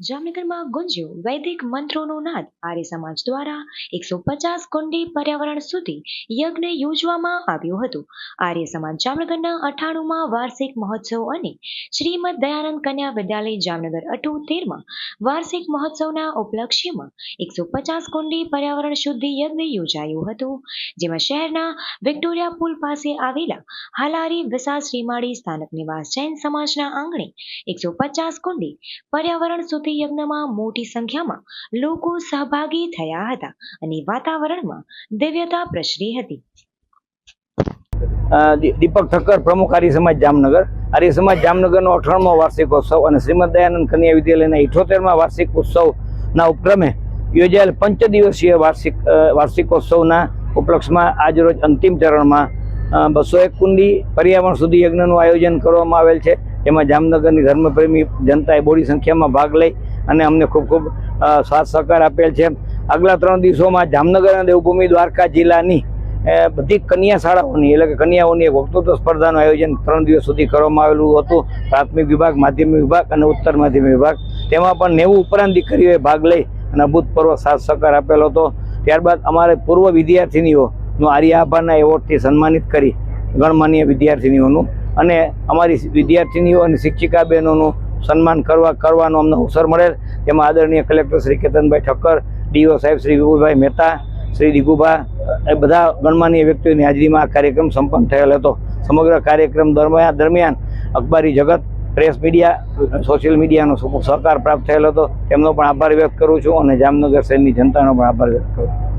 જામનગરમાં ગુંજ્યો વૈદિક મંત્રોનો નાદ. આર્ય સમાજ દ્વારા એકસો પચાસ કુંડી પર્યાવરણ સુધી યજ્ઞ યોજવામાં આવ્યું હતું. આર્ય સમાજ જામનગરના અઠાણુંમાં વાર્ષિક મહોત્સવ અને શ્રીમદ દયાનંદ કન્યા વિદ્યાલય જામનગર અઠ્ઠોતેરમાં વાર્ષિક મહોત્સવના ઉપલક્ષ્યમાં એકસો પચાસ કુંડી પર્યાવરણ શુદ્ધિ યજ્ઞ યોજાયું હતું, જેમાં શહેરના વિક્ટોરિયા પુલ પાસે આવેલા હાલારી વિશાળ શ્રીમાળી સ્થાનક નિવાસ જૈન સમાજના આંગણે એકસો પચાસ કુંડી પર્યાવરણ શુદ્ધિ યજ્ઞમાં મોટી સંખ્યામાં લોકો સહભાગી થયા હતા અને વાતાવરણમાં દિવ્યતા પ્રસરી હતી. દીપક ઠક્કર પ્રમુખ આર્ય સમાજ જામનગર. આર્ય સમાજ જામનગરનો અઠાણમો વાર્ષિકોત્સવ અને શ્રીમદ દયાનંદ કન્યા વિદ્યાલયના ઇઠોતેરમાં વાર્ષિક ઉત્સવના ઉપક્રમે યોજાયેલ પંચ દિવસીય વાર્ષિક વાર્ષિકોત્સવના ઉપલક્ષમાં આજરોજ અંતિમ ચરણમાં બસો એક કુંડી પર્યાવરણ સુધી યજ્ઞનું આયોજન કરવામાં આવેલ છે. જેમાં જામનગરની ધર્મપ્રેમી જનતાએ બોડી સંખ્યામાં ભાગ લઈ અને અમને ખૂબ ખૂબ સાથ સહકાર આપેલ છે. આગલા ત્રણ દિવસોમાં જામનગર અને દેવભૂમિ દ્વારકા જિલ્લાની બધી કન્યા શાળાઓની એટલે કે કન્યાઓની એક વક્તૃત્વ સ્પર્ધાનું આયોજન ત્રણ દિવસ સુધી કરવામાં આવેલું હતું. પ્રાથમિક વિભાગ, માધ્યમિક વિભાગ અને ઉત્તર માધ્યમિક વિભાગ. તેમાં પણ નેવું ઉપરાંત દીકરીઓએ ભાગ લઈ અને અભૂતપૂર્વ સાથ સહકાર આપેલો હતો. ત્યારબાદ અમારે પૂર્વ વિદ્યાર્થિનીઓનું આર્ય આભારના એવોર્ડથી સન્માનિત કરી ગણમાન્ય વિદ્યાર્થિનીઓનું અને અમારી વિદ્યાર્થીનીઓ અને શિક્ષિકા બહેનોનું સન્માન કરવા કરવાનો અમને અવસર મળેલ તેમાં આદરણીય કલેક્ટર શ્રી કેતનભાઈ ઠક્કર, ડીઓ સાહેબ શ્રી વિપુલભાઈ મહેતા, શ્રી દીગુભા, એ બધા ગણમાન્ય વ્યક્તિઓની હાજરીમાં આ કાર્યક્રમ સંપન્ન થયેલ હતો. સમગ્ર કાર્યક્રમ દરમિયાન દરમિયાન અખબારી જગત, પ્રેસ મીડિયા, સોશિયલ મીડિયાનો સહકાર પ્રાપ્ત થયેલ હતો. તેમનો પણ આભાર વ્યક્ત કરું છું અને જામનગર શહેરની જનતાનો પણ આભાર વ્યક્ત કરું છું.